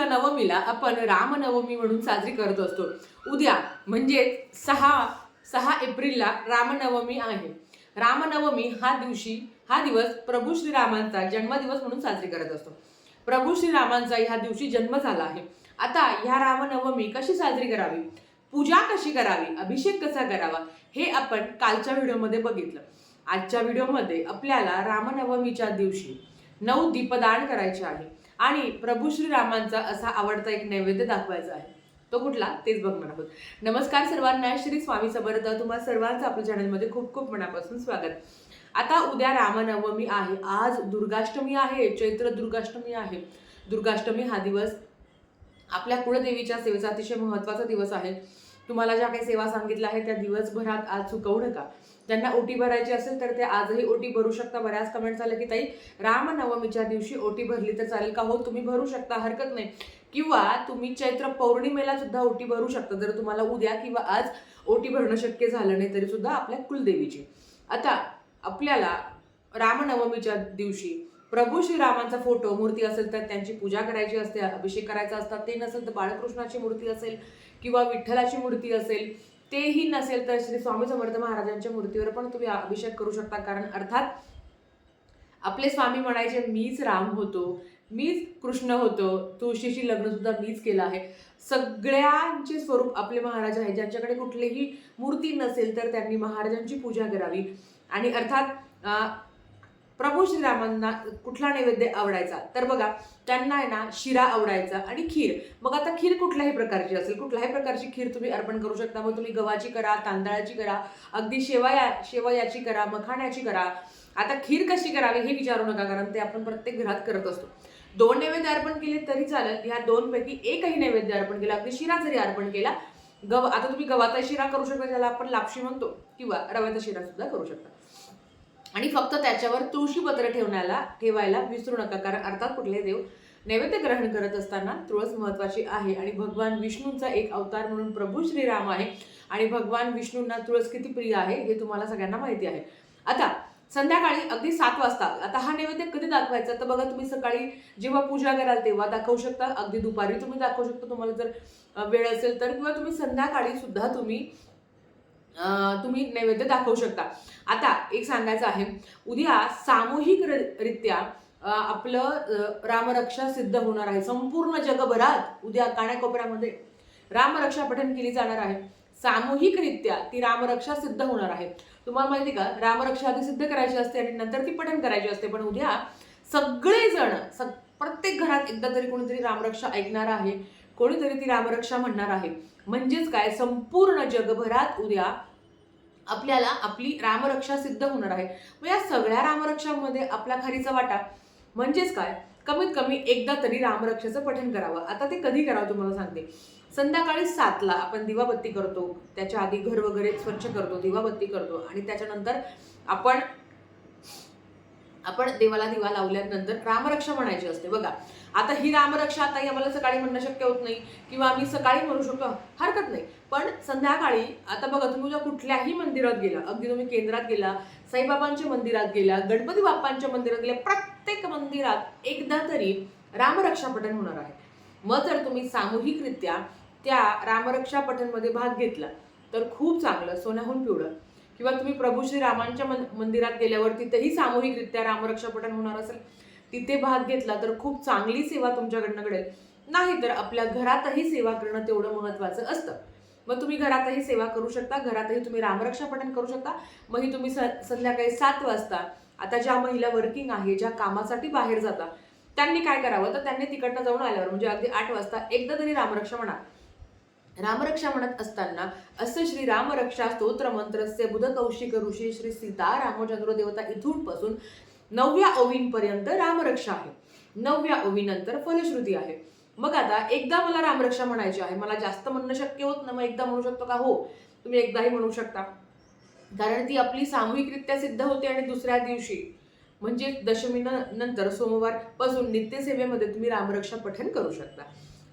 शुक्ल नवमीला आपण रामनवमी म्हणून साजरी करत असतो. उद्या म्हणजे सहा सहा एप्रिलला रामनवमी आहे. रामनवमी हा दिवशी हा दिवस प्रभू श्रीरामांचा जन्मदिवस म्हणून साजरी करत असतो. प्रभू श्रीरामांचा ह्या दिवशी जन्म झाला आहे. आता ह्या रामनवमी कशी साजरी करावी? पूजा कशी करावी? अभिषेक कसा करावा? हे आपण कालच्या व्हिडिओमध्ये बघितलं. आजच्या व्हिडिओमध्ये आपल्याला रामनवमीच्या दिवशी नऊ दीपदान करायचे आहे. आणि प्रभू श्रीरामांचा असा आवडता एक नैवेद्य दाखवायचा आहे. तो कुठला? तेच बघणार आहोत नमस्कार सर्वांना श्री स्वामी समर्थ. तुम्हाला सर्वांचं आपल्या चॅनलमध्ये खूप खूप मनापासून स्वागत. आता उद्या रामनवमी आहे. आज दुर्गाष्टमी आहे. चैत्र दुर्गाष्टमी आहे. दुर्गाष्टमी हा दिवस आपल्या कुळदेवीच्या सेवेचा अतिशय महत्त्वाचा दिवस आहे. तुम्हाला ज्या काही सेवा सांगितल्या आहेत त्या दिवसभरात आज चुकवू नका. ज्यांना ओटी भरायची असेल तर ते आजही ओटी भरू शकता. बऱ्याच कमेंट झाल्या की ताई रामनवमीच्या दिवशी ओटी भरली तर चालेल का? हो तुम्ही भरू शकता हरकत नाही. किंवा तुम्ही चैत्र पौर्णिमेला सुद्धा ओटी भरू शकता. जर तुम्हाला उद्या किंवा आज ओटी भरणं शक्य झालं नाही तरी सुद्धा आपल्या कुलदेवीची. आता आपल्याला रामनवमीच्या दिवशी प्रभू श्रीरामांचा फोटो मूर्ती असेल तर त्यांची पूजा करायची असते अभिषेक करायचा असतात. ते नसेल तर बाळकृष्णाची मूर्ती असेल किंवा विठ्ठलाची मूर्ती असेल तेही नसेल तर श्री स्वामी समर्थ महाराजांच्या मूर्तीवर पण तुम्ही अभिषेक करू शकता. कारण अर्थात आपले स्वामी म्हणायचे मीच राम होतो मीच कृष्ण होतो तुळशीशी लग्नसुद्धा मीच केलं आहे. सगळ्यांचे स्वरूप आपले महाराज आहे ज्यांच्याकडे कुठलीही मूर्ती नसेल तर त्यांनी महाराजांची पूजा करावी. आणि अर्थात प्रभू श्रीरामांना कुठला नैवेद्य आवडायचा? तर बघा त्यांना आहे ना शिरा आवडायचा आणि खीर. मग आता खीर कुठल्याही प्रकारची असेल कुठल्याही प्रकारची खीर तुम्ही अर्पण करू शकता. मग तुम्ही गव्हाची करा तांदळाची करा अगदी शेवया शेवयाची करा मखाण्याची करा. आता खीर कशी करावी हे विचारू नका कारण ते आपण प्रत्येक घरात करत असतो. दोन नैवेद्य अर्पण केले तरी चालेल. ह्या दोनपैकी एकही नैवेद्य अर्पण केला अगदी शिरा जरी अर्पण केला गव आता तुम्ही गव्हाचा शिरा करू शकता ज्याला आपण लापशी म्हणतो किंवा रव्याचा शिरा सुद्धा करू शकता. आणि फक्त त्याच्यावर तुळशीपत्र ठेवण्याला ठेवायला विसरू नका कारण अर्थात कुठले देव नैवेद्य ग्रहण करत असताना तुळस महत्वाची आहे. आणि भगवान विष्णूंचा एक अवतार म्हणून प्रभू श्रीराम आहे. आणि भगवान विष्णूंना तुळस किती प्रिय आहे हे तुम्हाला सगळ्यांना माहिती आहे. आता संध्याकाळी अगदी सात वाजता आता हा नैवेद्य कधी दाखवायचा? तर बघा तुम्ही सकाळी जेव्हा पूजा कराल तेव्हा दाखवू शकता. अगदी दुपारी तुम्ही दाखवू शकता. तुम्हाला जर वेळ असेल तर किंवा तुम्ही संध्याकाळी सुद्धा तुम्ही तुम्ही नैवेद्य दाखवू शकता. आता एक सांगायचं आहे. उद्या सामूहिक रित्या आपलं रामरक्षा सिद्ध होणार आहे. संपूर्ण जगभरात उद्या काण्याकोपऱ्यामध्ये रामरक्षा पठण केली जाणार आहे. सामूहिकरित्या ती रामरक्षा सिद्ध होणार आहे. तुम्हाला माहिती का? रामरक्षा आधी सिद्ध करायची असते आणि नंतर ती पठण करायची असते. पण उद्या सगळेजण सग प्रत्येक घरात एकदा तरी कोणीतरी रामरक्षा ऐकणार आहे. कोणीतरी ती रामरक्षा म्हणणार आहे. म्हणजेच काय? संपूर्ण जगभरात उद्या आपल्याला आपली रामरक्षा सिद्ध होणार आहे. मग या सगळ्या रामरक्षामध्ये आपला खारीचा वाटा. म्हणजेच काय? कमीत कमी एकदा तरी रामरक्षाचं पठण करावं. आता ते कधी करावं तुम्हाला सांगते. संध्याकाळी सातला आपण दिवाबत्ती करतो. त्याच्या आधी घर वगैरे स्वच्छ करतो दिवाबत्ती करतो आणि त्याच्यानंतर आपण आपण देवाला दिवा लावल्यानंतर रामरक्षा म्हणायची असते. बघा आता ही रामरक्षा आता आम्हाला सकाळी म्हणणं शक्य होत नाही किंवा आम्ही सकाळी म्हणू शकतो हरकत नाही. पण संध्याकाळी आता बघा तुम्ही उद्या कुठल्याही मंदिरात गेला अगदी तुम्ही केंद्रात गेला साईबाबांच्या मंदिरात गेला गणपती बाप्पांच्या मंदिरात गेला प्रत्येक मंदिरात एकदा तरी रामरक्षा पठण होणार आहे. मग जर तुम्ही सामूहिकरित्या त्या रामरक्षा पठणमध्ये भाग घेतला तर खूप चांगलं सोन्याहून पिवळं. किंवा तुम्ही प्रभू श्री रामांच्या मन- मंदिरात गेल्यावर तिथेही सामूहिकरित्या रामरक्षापठण होणार असेल तिथे भाग घेतला तर खूप चांगली सेवा तुमच्याकडनं घडेल. नाही तर आपल्या घरातही सेवा करणं तेवढं महत्त्वाचं असतं. मग तुम्ही घरातही सेवा करू शकता घरातही तुम्ही रामरक्षापठण करू शकता. मग ही तुम्ही स- संध्याकाळी सात वाजता आता ज्या महिला वर्किंग आहे ज्या कामासाठी बाहेर जातात त्यांनी काय करावं? तर त्यांनी तिकडनं जाऊन आल्यावर म्हणजे अगदी आठ वाजता एकदा तरी रामरक्षा म्हणा. रामरक्षा म्हणत असताना असे श्री रामरक्षा स्तोत्र मंत्रस्य बुध कौशिक ऋषी श्री सीता रामचंद्र देवता इथूनपासून नवव्या ओवींपर्यंत रामरक्षा आहे. नवव्या ओवीनंतर फलश्रुती आहे. मग आता एकदा मला रामरक्षा म्हणायची आहे मला जास्त म्हणणं शक्य होत ना मग एकदा म्हणू शकतो का? हो तुम्ही एकदाही म्हणू शकता. कारण ती आपली सामूहिकरित्या सिद्ध होते आणि दुसऱ्या दिवशी म्हणजे दशमी नंतर सोमवारपासून नित्यसेवेमध्ये तुम्ही रामरक्षा पठण करू शकता.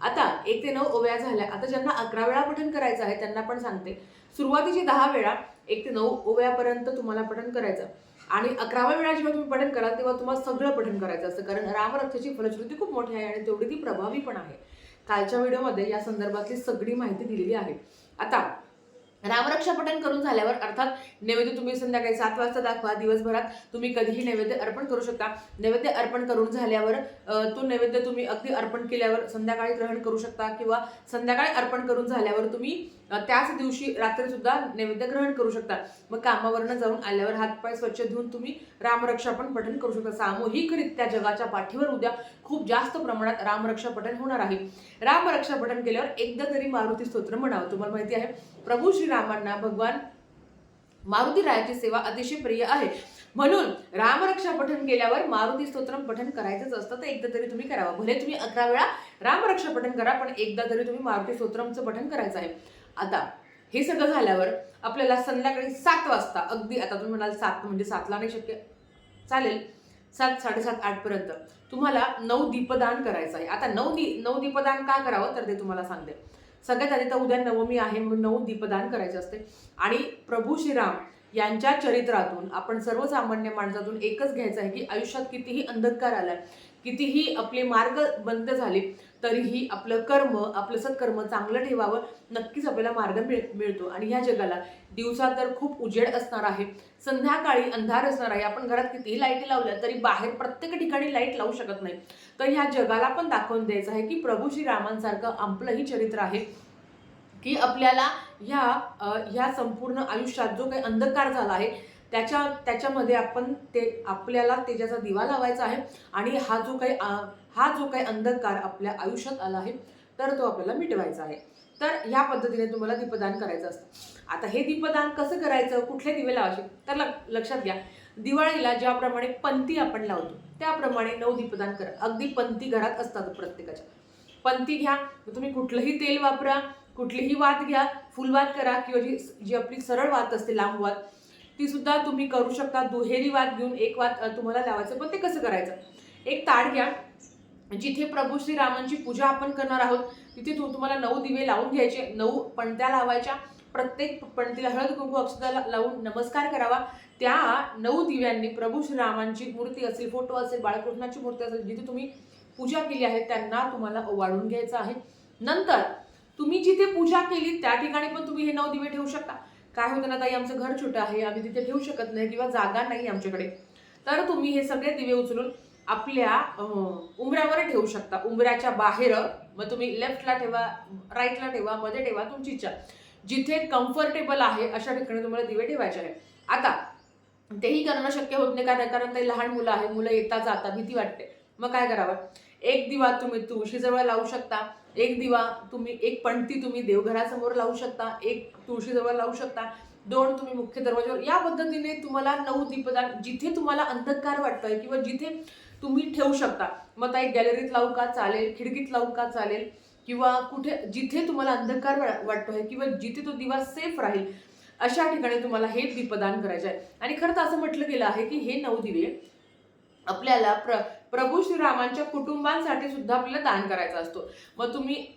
आता एक ते नऊ ओव्या झाल्या. आता ज्यांना अकरा वेळा पठण करायचं आहे त्यांना पण सांगते. सुरुवातीची दहा वेळा एक ते नऊ ओव्यापर्यंत तुम्हाला पठण करायचं. आणि अकराव्या वेळा जेव्हा तुम्ही पठण कराल तेव्हा तुम्हाला सगळं पठण करायचं असतं. कारण रामरक्षाची फलश्रुती खूप मोठी आहे आणि तेवढी ती प्रभावी पण आहे. कालच्या व्हिडिओमध्ये या संदर्भातली सगळी माहिती दिलेली आहे. आता रामरक्षापठण करून झाल्यावर अर्थात नैवेद्य तुम्ही संध्याकाळी सात वाजता दाखवा दिवसभरात तुम्ही कधीही नैवेद्य अर्पण करू शकता. नैवेद्य अर्पण करून झाल्यावर तो नैवेद्य तुम्ही अगदी अर्पण केल्यावर संध्याकाळी ग्रहण करू शकता किंवा संध्याकाळी अर्पण करून झाल्यावर तुम्ही त्याच दिवशी रात्री सुद्धा नैवेद्य ग्रहण करू शकता. मग कामावरनं जाऊन आल्यावर हातपाय स्वच्छ धुवून तुम्ही रामरक्षा पण पठण करू शकता. सामूहिकरित्या जगाच्या पाठीवर उद्या खूप जास्त प्रमाणात रामरक्षा पठण होणार आहे. रामरक्षा पठण केल्यावर एकदा तरी मारुती स्तोत्र म्हणावं तुम्हाला माहिती आहे. प्रभू श्रीरामांना भगवान मारुती रायाची सेवा अतिशय प्रिय आहे. म्हणून रामरक्षा पठण केल्यावर मारुती स्तोत्रम पठण करायचंच असतं तर एकदा तरी तुम्ही करावं. भले तुम्ही अकरा वेळा रामरक्षा पठण करा पण एकदा तरी तुम्ही मारुती स्तोत्रमचं पठण करायचं आहे. आता हे सगळं झाल्यावर आपल्याला संध्याकाळी सात वाजता अगदी आता तुम्ही म्हणाल सात म्हणजे सातला नाही शक्य चालेल. सात साडेसात आठपर्यंत तुम्हाला नऊ दीपदान करायचं आहे. आता नऊ दी नऊ दीपदान का करावं? तर ते तुम्हाला सांगते. सगळ्यात आधी तर उद्या नवमी आहे म्हणून नऊ दीपदान करायचे असते. आणि प्रभू श्रीराम यांच्या चरित्रातून आपण सर्वसामान्य माणसातून एकच घ्यायचं आहे की आयुष्यात कितीही अंधकार आलाय कितीही आपले मार्ग बंद झाले तरीही आपलं कर्म आपलं सत्कर्म चांगलं ठेवावं नक्कीच आपल्याला मार्ग मिळ मिळतो. आणि ह्या जगाला दिवसा तर खूप उजेड असणार आहे संध्याकाळी अंधार असणार आहे आपण घरात कितीही लाईटी लावल्या तरी बाहेर प्रत्येक ठिकाणी लाइट लावू शकत नाही. तर ह्या जगाला पण दाखवून द्यायचं आहे की प्रभू श्रीरामांसारखं आपलंही चरित्र आहे की आपल्याला ह्या ह्या संपूर्ण आयुष्यात जो काही अंधकार झाला आहे त्याच्या त्याच्यामध्ये आपण ते आपल्याला तेजाचा दिवा लावायचा आहे आणि हा जो काही हा जो काही अंधकार आपल्या आयुष्यात आला आहे तर तो आपल्याला मिटवायचा आहे. तर ह्या पद्धतीने तुम्हाला दीपदान करायचं असतं. आता हे दीपदान कसं करायचं कुठले दिवे लावायचे तर ल लक्षात घ्या. दिवाळीला ज्याप्रमाणे पंथी आपण लावतो त्याप्रमाणे नऊ दीपदान करा. अगदी पंथी घरात असतात प्रत्येकाच्या. पंथी घ्या तुम्ही कुठलंही तेल वापरा कुठलीही वात घ्या फुलवात करा किंवा जी जी आपली सरळ वात असते लांब वात ती सुद्धा तुम्ही करू शकता. दुहेरी वाद घेऊन एक वाद तुम्हाला लावायचं पण ते कसं करायचं? एक ताड घ्या जिथे प्रभू श्रीरामांची पूजा आपण करणार आहोत तिथे तु- तुम्हाला नऊ दिवे लावून घ्यायचे नऊ पणत्या लावायच्या. प्रत्येक पणतीला हळद कुंकू अक्षताला लावून नमस्कार करावा. त्या नऊ दिव्यांनी प्रभू श्रीरामांची मूर्ती असेल फोटो असेल बाळकृष्णाची मूर्ती असेल जिथे तुम्ही पूजा केली आहे त्यांना तुम्हाला ओवाळून घ्यायचं आहे. नंतर तुम्ही जिथे पूजा केली त्या ठिकाणी पण तुम्ही हे नऊ दिवे ठेवू शकता. काय होतं ना ताई आमचं घर छोटं आहे आम्ही तिथे ठेवू शकत नाही किंवा जागा नाही आमच्याकडे. तर तुम्ही हे सगळे दिवे उचलून आपल्या उंबऱ्यावर ठेवू शकता. उंबऱ्याच्या बाहेर मग तुम्ही लेफ्टला ठेवा राईटला ठेवा मध्ये ठेवा तुमची इच्छा. जिथे कम्फर्टेबल आहे अशा ठिकाणी तुम्हाला दिवे ठेवायचे आहे आता तेही करणं शक्य होत नाही कारण कारण ते लहान मुलं आहे मुलं येता जाता भीती वाटते. मग काय करावं? एक दिवा तुम्ही तुळशीजवळ लावू शकता. एक दिवा तुम्ही एक पणती तुम्ही देवघरासमोर लावू शकता एक तुळशीजवळ लावू शकता दोन तुम्ही मुख्य दरवाज्यावर. या पद्धतीने तुम्हाला नऊ दीपदान जिथे तुम्हाला अंधकार वाटतोय किंवा जिथे तुम्ही ठेवू शकता मग एक गॅलरीत लावू का चालेल खिडकीत लावू का चालेल किंवा कुठे जिथे तुम्हाला अंधकार वा- वाटतोय किंवा जिथे तो दिवा सेफ राहील अशा ठिकाणी तुम्हाला हे दीपदान करायचे आहे आणि खरं तर असं म्हटलं गेलं आहे की हे नऊ दिवे आपल्याला प्र प्रभू श्रीरामांच्या कुटुंबांसाठी सुद्धा आपल्याला दान करायचा असतो. मग तुम्ही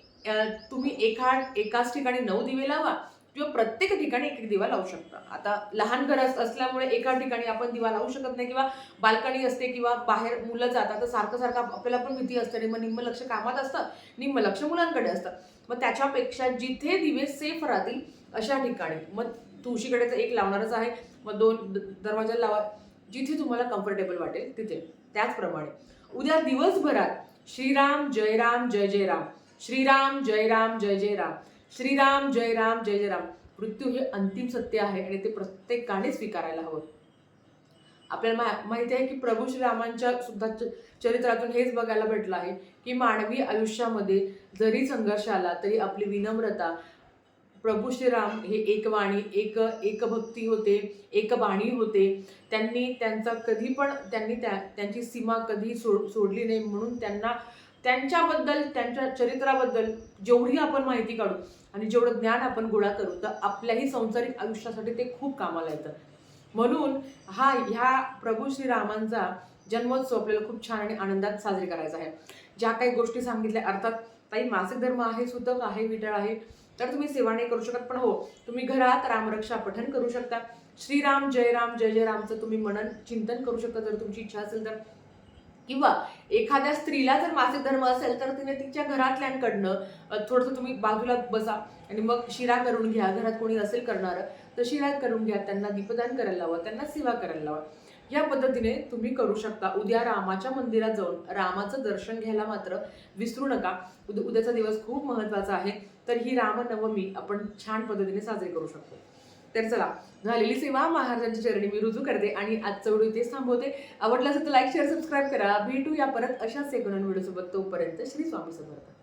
तुम्ही एका एकाच ठिकाणी नऊ दिवे लावा किंवा प्रत्येक ठिकाणी एक एक दिवा लावू शकता. आता लहान घर असल्यामुळे एका ठिकाणी आपण दिवा लावू शकत नाही किंवा बाल्कनी असते किंवा बाहेर मुलं जातात तर सारखं सारखं आपल्याला पण भीती असते आणि मग निम्म लक्ष कामात असतं निम्म लक्ष मुलांकडे असतं. मग त्याच्यापेक्षा जिथे दिवे सेफ राहतील अशा ठिकाणी. मग तुळशीकडे तर एक लावणारच आहे. मग दोन द- दरवाजा लावा. जिथे तुम्हाला कम्फर्टेबल वाटेल तिथे. त्याचप्रमाणे उद्या दिवसभरात श्रीराम जय राम जय जय राम. श्रीराम जय राम जय जय राम. श्रीराम जय राम जय जय राम. मृत्यू हे अंतिम सत्य आहे आणि ते प्रत्येकाने स्वीकारायला हवं. आपल्याला मा- माहिती आहे की प्रभू श्रीरामांच्या सुद्धा च- चरित्रातून हेच बघायला भेटलं आहे की मानवी आयुष्यामध्ये जरी संघर्ष आला तरी आपली विनम्रता प्रभू श्रीराम हे एक वाणी एक एक भक्ती होते एक बाणी होते. त्यांनी त्यांचा कधी पण त्यांनी त्या त्यांची सीमा कधी सोड सोडली नाही म्हणून त्यांना त्यांच्याबद्दल त्यांच्या चरित्राबद्दल जेवढी आपण माहिती काढू आणि जेवढं ज्ञान आपण गोळा करू तर आपल्याही संसारिक आयुष्यासाठी ते खूप कामाला येतं. म्हणून हा ह्या प्रभू श्रीरामांचा जन्मोत्सव आपल्याला खूप छान आणि आनंदात साजरी करायचा आहे. ज्या काही गोष्टी सांगितल्या अर्थात काही मासिक धर्म आहे सुतक आहे विटळ आहे तर तुम्ही सेवा नाही करू शकत पण हो तुम्ही घरात रामरक्षा पठन करू शकता. श्रीराम जय राम जय जय रामचं तुम्ही मनन चिंतन करू शकता जर तुमची इच्छा असेल तर. किंवा एखाद्या स्त्रीला जर मासिक धर्म असेल तर तिने तिच्या घरातल्यांकडनं थोडंसं तुम्ही बाजूला बसा आणि मग शिरा करून घ्या घरात कोणी असेल करणारं तर शिरा करून घ्या त्यांना दीपदान करायला लावा त्यांना सेवा करायला लावा. या पद्धतीने तुम्ही करू शकता. उद्या रामाच्या मंदिरात जाऊन रामाचं दर्शन घ्यायला मात्र विसरू नका. उद्या उद्याचा दिवस खूप महत्त्वाचा आहे. तर ही रामनवमी आपण छान पद्धतीने साजरी करू शकतो. तर चला झालेली सेवा महाराजांच्या चरणी मी रुजू करते आणि आजचा व्हिडिओ इथेच थांबवते. आवडला असेल तर लाईक शेअर सबस्क्राईब करा. भेटूया परत अशाच सेकंड व्हिडिओसोबत. तोपर्यंत श्री स्वामी समर्थ.